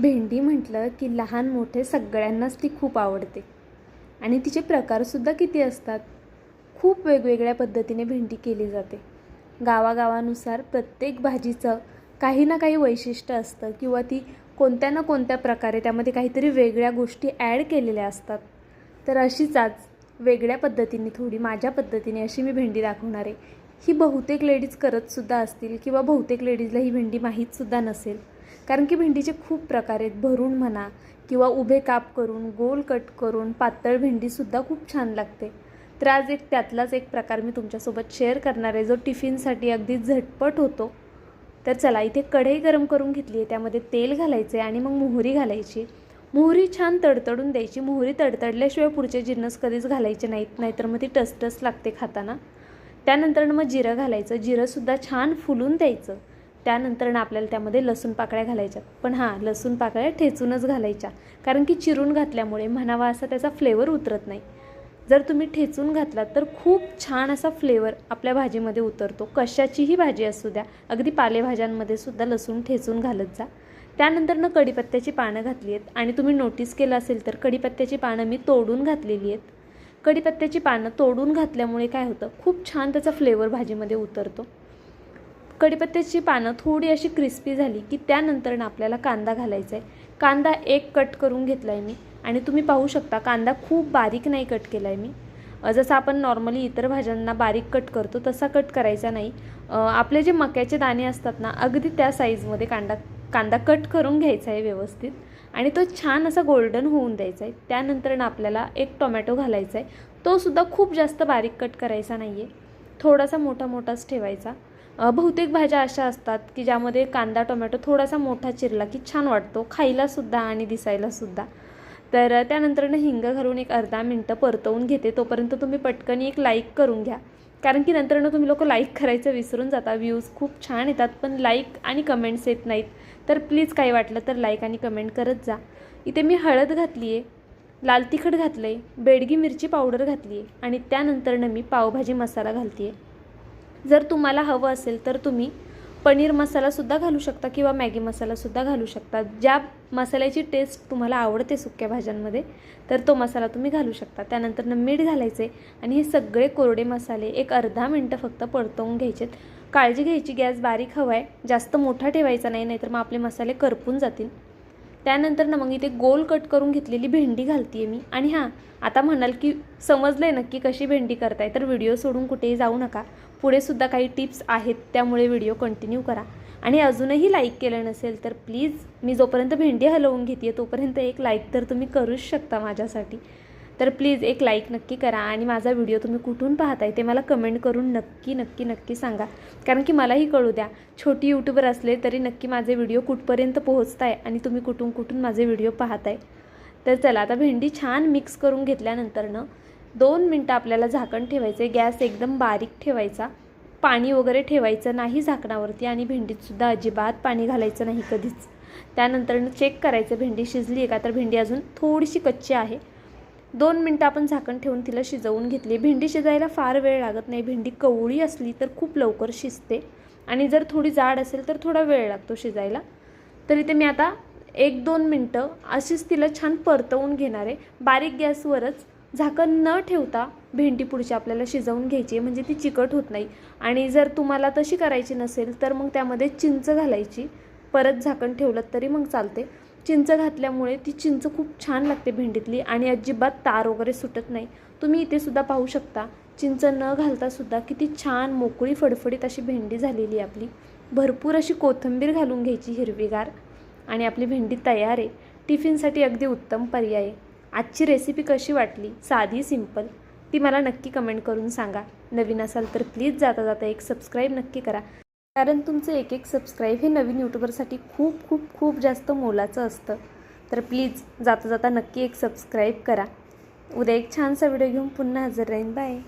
भेंडी म्हटलं की लहान मोठे सगळ्यांनाच ती खूप आवडते. आणि तिचे प्रकारसुद्धा किती असतात? खूप वेगवेगळ्या पद्धतीने भेंडी केली जाते. गावागावानुसार प्रत्येक भाजीचं काही ना काही वैशिष्ट्य असतं किंवा ती कोणत्या ना कोणत्या प्रकारे त्यामध्ये काहीतरी वेगळ्या गोष्टी ॲड केलेल्या असतात. तर अशीच आज वेगळ्या पद्धतीने थोडी माझ्या पद्धतीने अशी मी भेंडी दाखवणार आहे. ही बहुतेक लेडीज करतसुद्धा असतील किंवा बहुतेक लेडीजला ही भेंडी माहीतसुद्धा नसेल. कारण की भेंडीचे खूप प्रकार आहेत. भरून म्हणा किंवा उभे काप करून गोल कट करून पातळ भेंडीसुद्धा खूप छान लागते. तर आज एक त्यातलाच एक प्रकार मी तुमच्यासोबत शेअर करणार आहे. जो टिफिनसाठी अगदी झटपट होतो. तर चला इथे कढई गरम करून घेतली आहे. त्यामध्ये तेल घालायचे आणि मग मोहरी घालायची. मोहरी छान तडतडून द्यायची. मोहरी तडतडल्याशिवाय पुढचे जिन्नस कधीच घालायचे नाहीत नाहीतर मग ती टसटस लागते खाताना. त्यानंतर मग जिरं घालायचं. जिरंसुद्धा छान फुलून द्यायचं. त्यानंतर आपल्याला त्यामध्ये लसूण पाकळ्या घालायच्या. पण हां लसूण पाकळ्या ठेचूनच घालायच्या. कारण की चिरून घातल्यामुळे म्हणावा असा त्याचा फ्लेवर उतरत नाही. जर तुम्ही ठेचून घातलात तर खूप छान असा फ्लेवर आपल्या भाजीमध्ये उतरतो. कशाचीही भाजी असू द्या अगदी पालेभाज्यांमध्ये सुद्धा लसूण ठेचून घालत जा. त्यानंतर न कढीपत्त्याची पानं घातली आहेत. आणि तुम्ही नोटीस केलं असेल तर कढीपत्त्याची पानं मी तोडून घातलेली आहेत. कढीपत्त्याची पानं तोडून घातल्यामुळे काय होतं खूप छान त्याचा फ्लेवर भाजीमध्ये उतरतो. कढीपत्त्याची पानं थोडी अशी क्रिस्पी झाली की त्यानंतरनं आपल्याला कांदा घालायचा आहे. कांदा एक कट करून घेतला आहे मी आणि तुम्ही पाहू शकता कांदा खूप बारीक नाही कट केला आहे मी जसं आपण नॉर्मली इतर भाज्यांना बारीक कट करतो तसा कट करायचा नाही. आपले जे मक्याचे दाणे असतात ना अगदी त्या साईजमध्ये कांदा कांदा कट करून घ्यायचा आहे व्यवस्थित. आणि तो छान असा गोल्डन होऊन द्यायचा आहे. त्यानंतरनं आपल्याला एक टोमॅटो घालायचा आहे. तो सुद्धा खूप जास्त बारीक कट करायचा नाही आहे थोडासा मोठा मोठाच ठेवायचा. बहुतेक भाज्या अशा असतात की ज्यामध्ये कांदा टोमॅटो थोडासा मोठा चिरला की छान वाटतो. खायलासुद्धा आणि दिसायलासुद्धा तर त्यानंतरनं हिंग घालून एक अर्धा मिनटं परतवून घेते. तोपर्यंत तुम्ही पटकन एक लाईक करून घ्या. कारण की नंतरनं तुम्ही लोक लाईक करायचं विसरून जाता. व्ह्यूज खूप छान येतात पण लाईक आणि कमेंट्स येत नाहीत. तर प्लीज काही वाटलं तर लाईक आणि कमेंट करत जा. इथे मी हळद घातली आहे लाल तिखट घातलं आहे बेडगी मिरची पावडर घातली आहे आणि त्यानंतरनं मी पावभाजी मसाला घालते आहे जर तुम्हाला हवं असेल तर तुम्ही पनीर मसालासुद्धा घालू शकता किंवा मॅगी मसालासुद्धा घालू शकता. ज्या मसाल्याची टेस्ट तुम्हाला आवडते सुक्या भाज्यांमध्ये तर तो मसाला तुम्ही घालू शकता. त्यानंतर मीठ घालायचे आणि हे सगळे कोरडे मसाले एक अर्धा मिनटं फक्त परतवून घ्यायचेत. काळजी घ्यायची गॅस बारीक हवा आहे जास्त मोठा ठेवायचा नाही नाहीतर मग आपले मसाले करपून जातील. त्यानंतर ना मग इथे गोल कट करून घेतलेली भेंडी घालते मी. आणि हां आता म्हणाल की समजलं आहे नक्की कशी भेंडी करताय तर व्हिडिओ सोडून कुठेही जाऊ नका. पुढेसुद्धा काही टिप्स आहेत त्यामुळे व्हिडिओ कंटिन्यू करा. आणि अजूनही लाईक केलं नसेल तर प्लीज मी जोपर्यंत भेंडी हलवून घेते तोपर्यंत एक लाईक तर तुम्ही करूच शकता माझ्यासाठी. तर प्लीज एक लाईक नक्की करा आणि माझा व्हिडिओ तुम्ही कुठून पाहताय ते मला कमेंट करून नक्की नक्की नक्की सांगा. कारण की मलाही कळू द्या. छोटी यूट्यूबर असले तरी नक्की माझे व्हिडिओ कुठपर्यंत पोहोचताय आणि तुम्ही कुठून कुठून माझे व्हिडिओ पाहताय. तर चला आता भेंडी छान मिक्स करून घेतल्यानंतरनं दोन मिनटं आपल्याला झाकण ठेवायचं आहे गॅस एकदम बारीक ठेवायचा. पाणी वगैरे ठेवायचं नाही झाकणावरती आणि भेंडीतसुद्धा अजिबात पाणी घालायचं नाही कधीच. त्यानंतरनं चेक करायचं. भेंडी शिजली आहे का? तर भेंडी अजून थोडीशी कच्ची आहे. दोन मिनटं आपण झाकण ठेवून तिला शिजवून घेतली. भेंडी शिजायला फार वेळ लागत नाही. भेंडी कवळी असली तर खूप लवकर शिजते. आणि जर थोडी जाड असेल तर थोडा वेळ लागतो शिजायला. तर इथे मी आता एक दोन मिनटं अशीच तिला छान परतवून घेणार आहे. बारीक गॅसवरच झाकण न ठेवता भेंडी पुढची आपल्याला शिजवून घ्यायची आहे. म्हणजे ती चिकट होत नाही. आणि जर तुम्हाला तशी करायची नसेल तर मग त्यामध्ये चिंच घालायची. परत झाकण ठेवलं तरी मग चालते. चिंच घातल्यामुळे ती चिंच खूप छान लागते भेंडीतली आणि अजिबात तार वगैरे सुटत नाही. तुम्ही इथे सुद्धा पाहू शकता. चिंच न घालता सुद्धा किती छान मोकळी फडफडीत अशी भेंडी झालेली आहे आपली. भरपूर अशी कोथिंबीर घालून घ्यायची हिरवीगार आणि आपली भेंडी तयार आहे. टिफिनसाठी अगदी उत्तम पर्याय आहे. आजची रेसिपी कशी वाटली? साधी सिंपल ती मला नक्की कमेंट करून सांगा. नवीन असाल तर प्लीज जाता जाता एक सबस्क्राईब नक्की करा. कारण तुमचं एक एक सबस्क्राईब हे नवीन यूट्यूबरसाठी खूप खूप खूप जास्त मोलाचं असतं. तर प्लीज जाता जाता नक्की एक सबस्क्राईब करा. उद्या एक छानसा व्हिडिओ घेऊन पुन्हा हजर राहीन. बाय